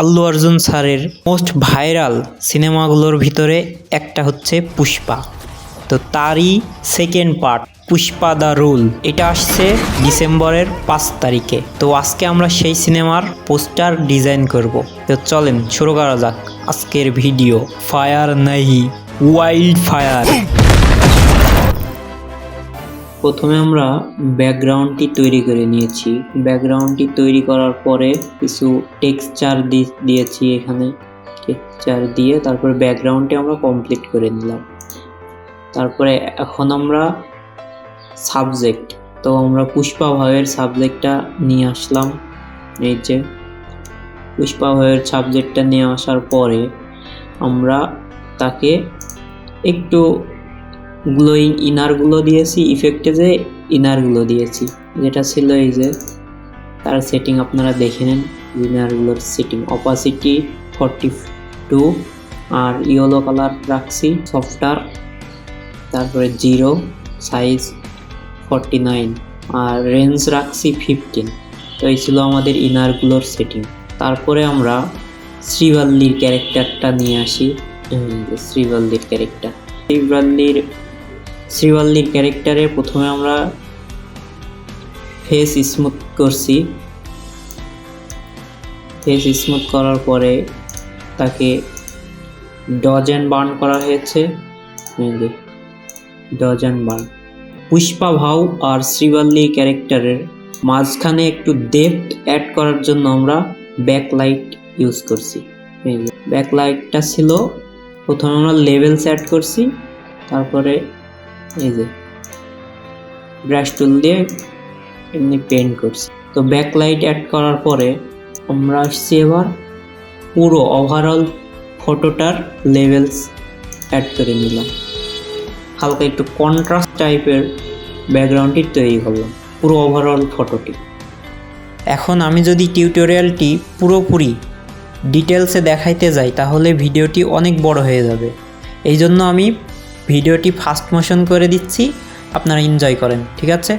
আল্লু অর্জুন স্যারের most viral সিনেমাগুলোর ভিতরে একটা হচ্ছে পুষ্পা। তো তারই second part, Pushpa the rule, এটা আসছে ডিসেম্বরের পাঁচ তারিখে। তো আজকে আমরা সেই সিনেমার পোস্টার ডিজাইন করব। তো চলেন, শুরু করা যাক। আজকের ভিডিও, ফায়ার নাহি ওয়াইল্ড ফায়ার। প্রথমে আমরা ব্যাকগ্রাউন্ডটি তৈরি করে নিয়েছি। ব্যাকগ্রাউন্ডটি তৈরি করার পরে কিছু টেক্সচার দিয়েছি এখানে। টেক্সচার দিয়ে তারপরে ব্যাকগ্রাউন্ডটি আমরা কমপ্লিট করে নিলাম। তারপরে এখন আমরা সাবজেক্ট। তো আমরা পুষ্পা ভয়ের সাবজেক্টটা নিয়ে আসলাম। এই যে, পুষ্পা ভয়ের সাবজেক্টটা নিয়ে আসার পরে আমরা তাকে একটু গ্লোয়িং ইনারগুলো দিয়েছি ইফেক্টে যে ইনারগুলো দিয়েছি। যেটা ছিল এই যে, তার সেটিং আপনারা দেখে নেন। ইনারগুলোর সেটিং অপাসিটি ফর্টি টু আর ইয়েলো কালার রাখছি সফটওয়্যার তারপরে জিরো সাইজ ফর্টি নাইন আর রেঞ্জ রাখছি ফিফটিন তো এই ছিল আমাদের ইনারগুলোর সেটিং তারপরে আমরা শ্রীবাল্লির ক্যারেক্টারটা নিয়ে আসি। শ্রীবাল্লির ক্যারেক্টার শ্রীবাল্লির শ্রীবাল্লির ক্যারেক্টারে প্রথমে আমরা ফেস স্মুথ করছি। ফেস স্মুথ করার পরে তাকে ডজ অ্যান্ড বার্ন করা হয়েছে। এই যে ডজ অ্যান্ড বার্ন পুষ্পা ভাউ আর শ্রীবাল্লি ক্যারেক্টারের মাঝখানে একটু ডেপথ অ্যাড করার জন্য আমরা ব্যাকলাইট ইউজ করছি। ব্যাকলাইটটা ছিল, প্রথমে আমরা লেভেলস অ্যাড করছি, তারপরে এই যে ব্রাশ টুল দিয়ে এমনি পেন্ট করছি। তো ব্যাকলাইট অ্যাড করার পরে আমরা আসছি এবার পুরো ওভারঅল ফটোটার লেভেলস অ্যাড করে নিলাম। হালকা একটু কন্ট্রাস্ট টাইপের ব্যাকগ্রাউন্ডটি তৈরি করলাম, পুরো ওভারঅল ফটোটি এখন আমি যদি টিউটোরিয়ালটি পুরোপুরি ডিটেলসে দেখাইতে যাই, তাহলে ভিডিওটি অনেক বড় হয়ে যাবে। এই জন্য আমি ভিডিওটি ফাস্ট মোশন করে দিচ্ছি আপনারা এনজয় করেন ঠিক আছে?